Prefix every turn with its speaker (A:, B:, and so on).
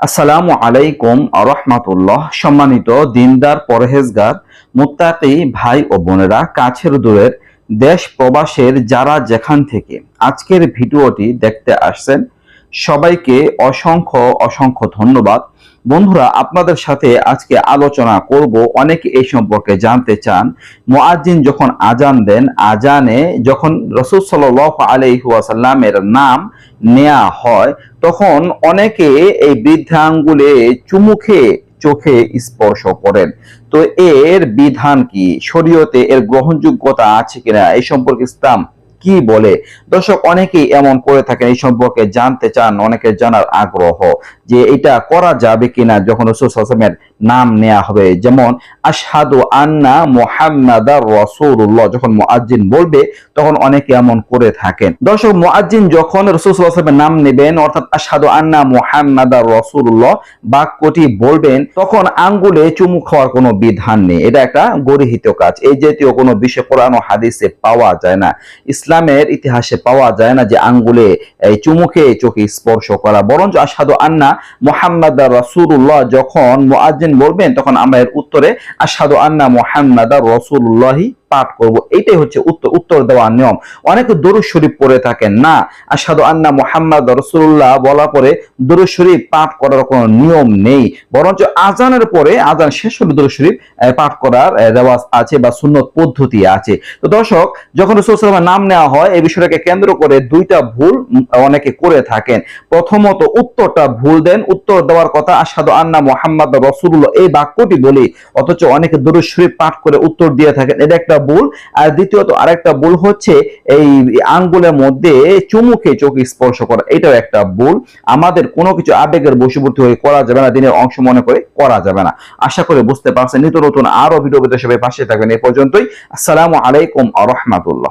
A: আসসালামু আলাইকুম রহমাতুল্লাহ সম্মানিত দিনদার, পরহেজগার, মুত্তাকি ভাই ও বোনেরা, কাছের দূরের দেশ প্রবাসের যারা যেখান থেকে আজকের ভিডিওটি দেখতে আসছেন, সবাইকে অসংখ্য অসংখ্য ধন্যবাদ। বন্ধুরা, আপনাদের সাথে আজকে আলোচনা করব অনেকে এই সম্পর্কে জানতে চান। মুআজ্জিন যখন আজান দেন আজানে যখন রসুল সাল্লাহ আলাইহুয়াসাল্লামের নাম নেয়া হয়, তখন অনেকে এই বৃদ্ধাঙ্গুলে চুমুখে চোখে স্পর্শ করেন। তো এর বিধান কি? শরীয়তে এর গ্রহণযোগ্যতা আছে কিনা? এই সম্পর্কে ইসলাম কি বলে? দর্শক, অনেকেই এমন করে থাকেন, এই সম্পর্কে জানতে চান, অনেকের জানার আগ্রহ যে এটা করা যাবে কিনা যখন রসুল সাল্লামের নাম নেওয়া হবে। যেমন, আশহাদু আন্না মুহাম্মাদার রাসূলুল্লাহ যখন মুআজ্জিন বলবে, তখন অনেকে এমন করে থাকেন। দর্শক, মুআজ্জিন যখন রাসূল সাল্লাল্লাহু নাম নেবেন, অর্থাৎ আশহাদু আন্না মুহাম্মাদার রাসূলুল্লাহ বাক্যটি বলবেন, তখন আঙ্গুলে চুমু খাওয়ার কোনো বিধান নেই। এটা একটা গরিহিত কাজ। এই জাতীয় কোনো বিষয় কোরআন হাদিসে পাওয়া যায় না। ইসলামের ইতিহাসে পাওয়া যায় না যে আঙ্গুলে, এই চুমুকে চোখে স্পর্শ করা। বরঞ্চ আসাদু আন্না মোহাম্মদ রসুল্লাহ যখন মোয়াজিন বলবেন, তখন আমরা এর উত্তরে আসাদু আন্না মোহাম্মদ রাসূলুল্লাহি পাঠ করব। এটাই হচ্ছে উত্তর উত্তর দেওয়ার নিয়ম। অনেকে দরুদ শরীফ পড়ে থাকেন, না। আশহাদু আন্না মুহাম্মাদ রাসূলুল্লাহ বলা পরে দরুদ শরীফ পাঠ করার কোনো নিয়ম নেই। বরঞ্চ আজানের পরে আজান শেষ হলে দরুদ শরীফ পাঠ করার রেওয়াজ আছে বা সুন্নত পদ্ধতি আছে। তো দর্শক, যখন রাসূল ওয়াসাল্লামের নাম নেওয়া হয় এই বিষয়টাকে কেন্দ্র করে দুইটা ভুল অনেকে করে থাকেন। প্রথমত, উত্তরটা ভুল দেন, উত্তর দেওয়ার কথা আশহাদু আন্না মুহাম্মাদ রাসূলুল্লাহ, এই বাক্যটি বলি। অথচ অনেকে দরুদ শরীফ পাঠ করে উত্তর দিয়ে থাকেন। এটা একটা ভুল আর দ্বিতীয়ত আরেকটা ভুল হচ্ছে এই আঙ্গুলের মধ্যে চুমুকে চোখ স্পর্শ করা, এটাও একটা ভুল আমাদের কোনো কিছু আবেগের বশীভূত হয়ে করা যাবে না, দিনের অংশ মনে করে করা যাবে না। আশা করে বুঝতে পারছেন। নিত্য নতুন আরও ভিডিও সবাই পাশে থাকবেন। এ পর্যন্তই। আসসালামু আলাইকুম আ রহমাতুল্লাহ।